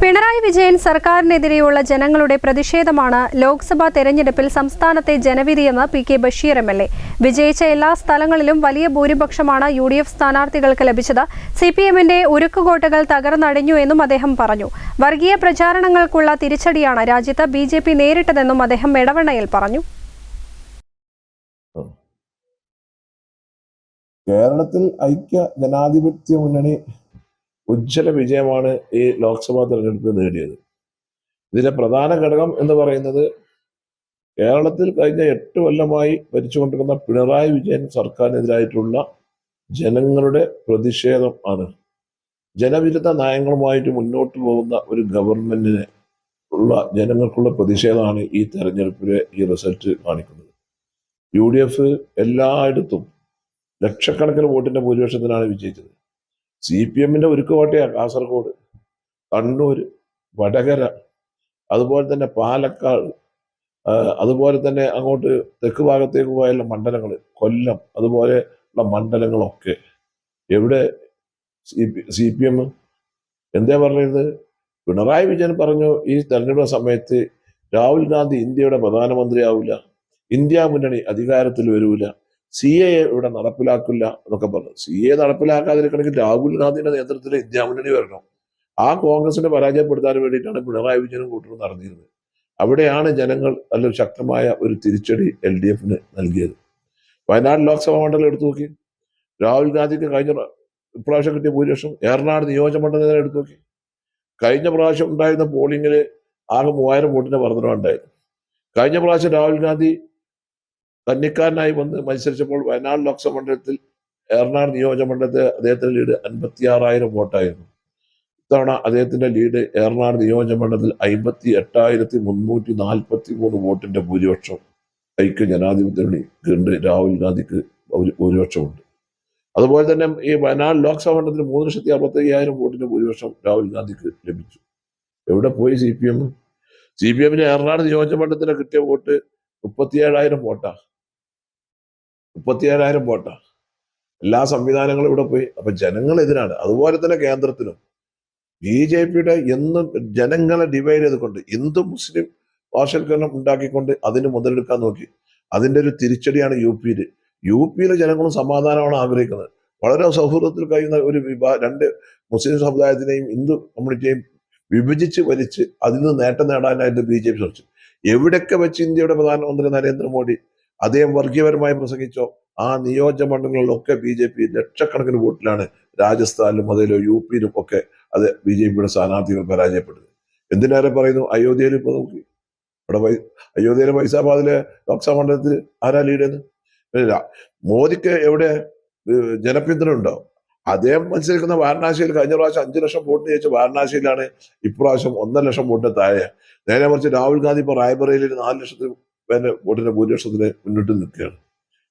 പിണറായി വിജയൻ സർക്കാരിനെതിരെയുള്ള ജനങ്ങളുടെ പ്രതിഷേധമാണ് ലോക്സഭാ തെരഞ്ഞെടുപ്പിൽ സംസ്ഥാനത്തെ ജനവിധിയെന്ന് P K Basheer M L A. വിജയിച്ച എല്ലാ സ്ഥലങ്ങളിലും വലിയ ഭൂരിപക്ഷമാണ് യു ഡി എഫ് സ്ഥാനാർത്ഥികൾക്ക് ലഭിച്ചത്. സി പി എമ്മിന്റെ ഉരുക്കുകോട്ടകൾ തകർന്നടിഞ്ഞു എന്നും അദ്ദേഹം പറഞ്ഞു. വർഗീയ പ്രചാരണങ്ങൾക്കുള്ള തിരിച്ചടിയാണ് രാജ്യത്ത് ബി ജെ പി നേരിട്ടതെന്നും അദ്ദേഹം എടവണ്ണയിൽ പറഞ്ഞു. കേരളത്തിൽ ഐക്യ ജനാധിപത്യ മുന്നണി ഉജ്ജ്വല വിജയമാണ് ഈ ലോക്സഭാ തെരഞ്ഞെടുപ്പിൽ നേടിയത്. ഇതിലെ പ്രധാന ഘടകം എന്ന് പറയുന്നത് കേരളത്തിൽ കഴിഞ്ഞ എട്ട് കൊല്ലമായി ഭരിച്ചുകൊണ്ടിരുന്ന പിണറായി വിജയൻ സർക്കാരിനെതിരായിട്ടുള്ള ജനങ്ങളുടെ പ്രതിഷേധം ആണ്. ജനവിരുദ്ധ നയങ്ങളുമായിട്ട് മുന്നോട്ട് പോകുന്ന ഒരു ഗവൺമെന്റിനെ ഉള്ള ജനങ്ങൾക്കുള്ള പ്രതിഷേധമാണ് ഈ തെരഞ്ഞെടുപ്പിലെ ഈ റിസൾട്ട് കാണിക്കുന്നത്. യു ഡി എഫ് എല്ലായിടത്തും ലക്ഷക്കണക്കിന് വോട്ടിന്റെ ഭൂരിപക്ഷത്തിനാണ് വിജയിച്ചത്. സി പി എമ്മിന്റെ ഒരുക്കുകോട്ടയാണ് കാസർഗോഡ് കണ്ണൂർ വടകര അതുപോലെ തന്നെ പാലക്കാട് അതുപോലെ തന്നെ അങ്ങോട്ട് തെക്ക് ഭാഗത്തേക്ക് പോയുള്ള മണ്ഡലങ്ങൾ കൊല്ലം അതുപോലെ ഉള്ള മണ്ഡലങ്ങളൊക്കെ. എവിടെ C P C P M എന്താ പറഞ്ഞത് പിണറായി വിജയൻ പറഞ്ഞു ഈ തെരഞ്ഞെടുപ്പ് സമയത്ത് രാഹുൽ ഗാന്ധി ഇന്ത്യയുടെ പ്രധാനമന്ത്രിയാവില്ല ഇന്ത്യ മുന്നണി അധികാരത്തിൽ വരൂല. സി എ ഇവിടെ നടപ്പിലാക്കില്ല എന്നൊക്കെ പറഞ്ഞു. സി എ നടപ്പിലാക്കാതിരിക്കണമെങ്കിൽ രാഹുൽ ഗാന്ധിയുടെ നേതൃത്വത്തിൽ ഇന്ത്യ മുന്നണി വരണം. ആ കോൺഗ്രസിനെ പരാജയപ്പെടുത്താൻ വേണ്ടിയിട്ടാണ് പിണറായി വിജയനും കൂട്ടരും നടന്നിരുന്നത്. അവിടെയാണ് ജനങ്ങൾ നല്ലൊരു ശക്തമായ ഒരു തിരിച്ചടി എൽ ഡി എഫിന് നൽകിയത്. വയനാട് ലോക്സഭാ മണ്ഡലം എടുത്തു നോക്കി. രാഹുൽ ഗാന്ധിക്ക് കഴിഞ്ഞ പ്ര- ഇപ്രാവശ്യം കിട്ടിയ ഭൂരിപക്ഷം ഏറനാട് നിയോജക മണ്ഡലം എടുത്തു നോക്കി. കഴിഞ്ഞ പ്രാവശ്യം ഉണ്ടായിരുന്ന പോളിംഗിൽ ആകെ മൂവായിരം വോട്ടിന്റെ വർധന ഉണ്ടായിരുന്നു കഴിഞ്ഞ പ്രാവശ്യം രാഹുൽ ഗാന്ധി കന്നിക്കാരനായി വന്ന് മത്സരിച്ചപ്പോൾ വയനാട് ലോക്സഭ മണ്ഡലത്തിൽ എറണാകുളം നിയോജക മണ്ഡലത്തിൽ അദ്ദേഹത്തിന്റെ ലീഡ് അൻപത്തി ആറായിരം വോട്ടായിരുന്നു. ഇത്തവണ അദ്ദേഹത്തിന്റെ ലീഡ് എറണാകുളം നിയോജക മണ്ഡലത്തിൽ അമ്പത്തി എട്ടായിരത്തി മുന്നൂറ്റി നാൽപ്പത്തി മൂന്ന് വോട്ടിന്റെ ഭൂരിപക്ഷം ഐക്യ ജനാധിപത്യമണി ഗണ്ട് രാഹുൽ ഗാന്ധിക്ക് ഭൂരി- ഭൂരിപക്ഷമുണ്ട്. അതുപോലെ തന്നെ ഈ വയനാട് ലോക്സഭ മണ്ഡലത്തിൽ മൂന്ന് ലക്ഷത്തി അറുപത്തി അയ്യായിരം വോട്ടിന്റെ ഭൂരിപക്ഷം രാഹുൽ ഗാന്ധിക്ക് ലഭിച്ചു. എവിടെ പോയി C P M? C P എമ്മിന് എറണാകുളം നിയോജക മണ്ഡലത്തിന് കിട്ടിയ വോട്ട് മുപ്പത്തിയേഴായിരം വോട്ടാ. മുപ്പത്തിയേഴായിരം വോട്ടാ. എല്ലാ സംവിധാനങ്ങളും ഇവിടെ പോയി. അപ്പൊ ജനങ്ങൾ എതിരാണ്. അതുപോലെ തന്നെ കേന്ദ്രത്തിനും. ബി ജെ പിയുടെ എന്നും ജനങ്ങളെ ഡിവൈഡ് ചെയ്തുകൊണ്ട് ഹിന്ദു മുസ്ലിം പാർശ്വൽക്കരണം ഉണ്ടാക്കിക്കൊണ്ട് അതിന് മുതലെടുക്കാൻ നോക്കി. അതിന്റെ ഒരു തിരിച്ചടിയാണ് യു പിയിൽ യു പിയിലെ ജനങ്ങളും സമാധാനമാണ് ആഗ്രഹിക്കുന്നത്. വളരെ സൗഹൃദത്തിൽ കഴിയുന്ന ഒരു വിഭാ രണ്ട് മുസ്ലിം സമുദായത്തിനെയും ഹിന്ദു കമ്മ്യൂണിറ്റിയെയും വിഭജിച്ച് വലിച്ച് അതിൽ നിന്ന് നേട്ടം നേടാനായിട്ട് ബി ജെ പി ശ്രമിച്ചു. എവിടെയൊക്കെ വെച്ച് ഇന്ത്യയുടെ പ്രധാനമന്ത്രി നരേന്ദ്രമോദി അദ്ദേഹം വർഗീയപരമായി പ്രസംഗിച്ചോ ആ നിയോജക മണ്ഡലങ്ങളിലൊക്കെ ബി ജെ പി ലക്ഷക്കണക്കിന് വോട്ടിലാണ് രാജസ്ഥാനിലും അതിലോ യു പിയിലും ഒക്കെ അത് ബി ജെ പിയുടെ സ്ഥാനാർത്ഥികൾ പരാജയപ്പെട്ടത് എന്തിനേറെ പറയുന്നു? അയോധ്യയിൽ ഇപ്പൊ നോക്കി. ഇവിടെ അയോധ്യയിലെ ഫൈസാബാദിലെ ലോക്സഭാ മണ്ഡലത്തിൽ ആരാ ലീഡ്. മോദിക്ക് എവിടെ ജനപിന്തുണ ഉണ്ടോ? അദ്ദേഹം മത്സരിക്കുന്ന വാരണാസിയിൽ കഴിഞ്ഞ പ്രാവശ്യം അഞ്ചു ലക്ഷം വോട്ട് ജയിച്ച വാരണാസിയിലാണ് ഇപ്രാവശ്യം ഒന്നര ലക്ഷം വോട്ടിന് താഴെ. നേരെ മറിച്ച് രാഹുൽ ഗാന്ധി ഇപ്പൊ റായ്ബറയിൽ നാല് ലക്ഷത്തിന് പേരുടെ വോട്ടിന്റെ ഭൂരിപക്ഷത്തിന് മുന്നിട്ട് നിൽക്കുകയാണ്.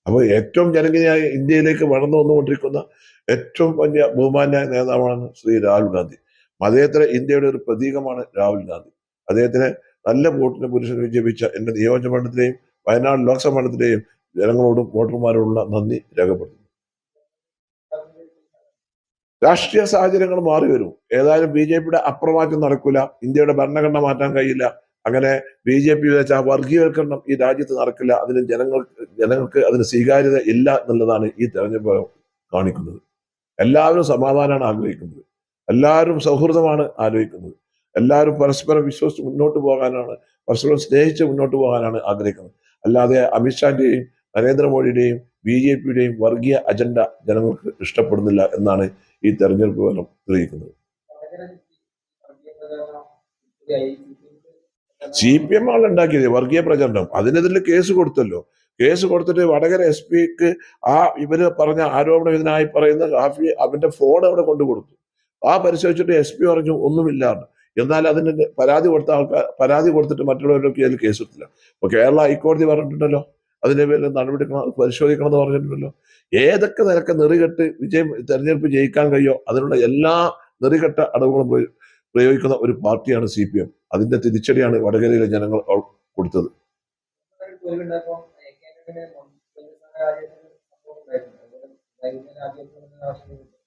അപ്പോൾ ഏറ്റവും ജനകീയമായ ഇന്ത്യയിലേക്ക് വളർന്നു വന്നുകൊണ്ടിരിക്കുന്ന ഏറ്റവും വലിയ ബഹുമാന്യ നേതാവാണ് ശ്രീ രാഹുൽ ഗാന്ധി. മതേതര ഇന്ത്യയുടെ ഒരു പ്രതീകമാണ് രാഹുൽ ഗാന്ധി. അദ്ദേഹത്തിന് നല്ല വോട്ടിന് പുരുഷൻ വിജയിപ്പിച്ച എന്റെ നിയോജക മണ്ഡലത്തിലെയും വയനാട് ലോക്സഭ മണ്ഡലത്തിലെയും ജനങ്ങളോടും വോട്ടർമാരോടുള്ള നന്ദി രേഖപ്പെടുത്തുന്നു. രാഷ്ട്രീയ സാഹചര്യങ്ങൾ മാറി വരും ഏതായാലും ബി ജെ പിയുടെ അപ്രമാറ്റം നടക്കില്ല ഇന്ത്യയുടെ ഭരണഘടന മാറ്റാൻ കഴിയില്ല. അങ്ങനെ ബി ജെ പി വെച്ച വർഗീയവൽക്കരണം ഈ രാജ്യത്ത് നടക്കില്ല അതിന് ജനങ്ങൾ ജനങ്ങൾക്ക് അതിന് സ്വീകാര്യത ഇല്ല എന്നുള്ളതാണ് ഈ തെരഞ്ഞെടുപ്പ് കാണിക്കുന്നത്. എല്ലാവരും സമാധാനമാണ് ആഗ്രഹിക്കുന്നത്. എല്ലാവരും സൗഹൃദമാണ് ആലോചിക്കുന്നത്. എല്ലാവരും പരസ്പരം വിശ്വസിച്ച് മുന്നോട്ട് പോകാനാണ് പരസ്പരം സ്നേഹിച്ച് മുന്നോട്ട് പോകാനാണ് ആഗ്രഹിക്കുന്നത്. അല്ലാതെ അമിത്ഷാന്റെയും നരേന്ദ്രമോദിയുടെയും ബി ജെ പിയുടെയും വർഗീയ അജണ്ട ജനങ്ങൾക്ക് ഇഷ്ടപ്പെടുന്നില്ല എന്നാണ് ഈ തെരഞ്ഞെടുപ്പ് ഫലം തെളിയിക്കുന്നത്. സി പി എം ആണ് ഉണ്ടാക്കിയത് വർഗീയ പ്രചരണം. അതിനെതിരെ കേസ് കൊടുത്തല്ലോ. കേസ് കൊടുത്തിട്ട് വടകര എസ് പിക്ക് ആ ഇവർ പറഞ്ഞ ആരോപണം ഇതിനായി പറയുന്ന ഹാഫി അവന്റെ ഫോൺ അവിടെ കൊണ്ടു കൊടുത്തു. ആ പരിശോധിച്ചിട്ട് എസ് പി പറഞ്ഞു ഒന്നുമില്ലാന്ന്. എന്നാൽ അതിന് പരാതി കൊടുത്ത ആൾക്കാർ പരാതി കൊടുത്തിട്ട് മറ്റുള്ളവരൊക്കെ അതിൽ കേസ് എടുത്തില്ല അപ്പൊ കേരള ഹൈക്കോടതി പറഞ്ഞിട്ടുണ്ടല്ലോ. അതിന്റെ പേരിൽ നടപടി പരിശോധിക്കണം എന്ന് പറഞ്ഞിട്ടുണ്ടല്ലോ. ഏതൊക്കെ നിരക്ക് നെറികെട്ട് വിജയം തെരഞ്ഞെടുപ്പ് ജയിക്കാൻ കഴിയോ അതിനുള്ള എല്ലാ നെറികെട്ട അടവുകളും പ്രയോ- പ്രയോഗിക്കുന്ന ഒരു പാർട്ടിയാണ് സി പി എം അതിന്റെ തിരിച്ചടിയാണ് വടകരയിലെ ജനങ്ങൾ കൊടുത്തത്.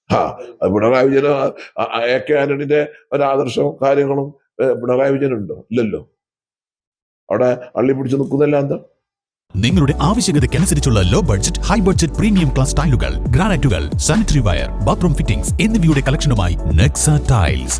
ആ പിണറായി വിജയൻ എ കെ ആന്റണിന്റെ ഒരാദർശവും കാര്യങ്ങളും പിണറായി വിജയൻ ഉണ്ടോ? ഇല്ലല്ലോ. അവിടെ അള്ളി പിടിച്ചു നിൽക്കുന്നല്ല എന്താ നിങ്ങളുടെ ആവശ്യകതയ്ക്കനുസരിച്ചുള്ള low budget high budget premium class ടൈലുകൾ ഗ്രാനൈറ്റുകൾ സാനിറ്ററി വയർ ബാത്റൂം ഫിറ്റിംഗ്സ് എന്നിവയുടെ കളക്ഷനുമായി Nexa tiles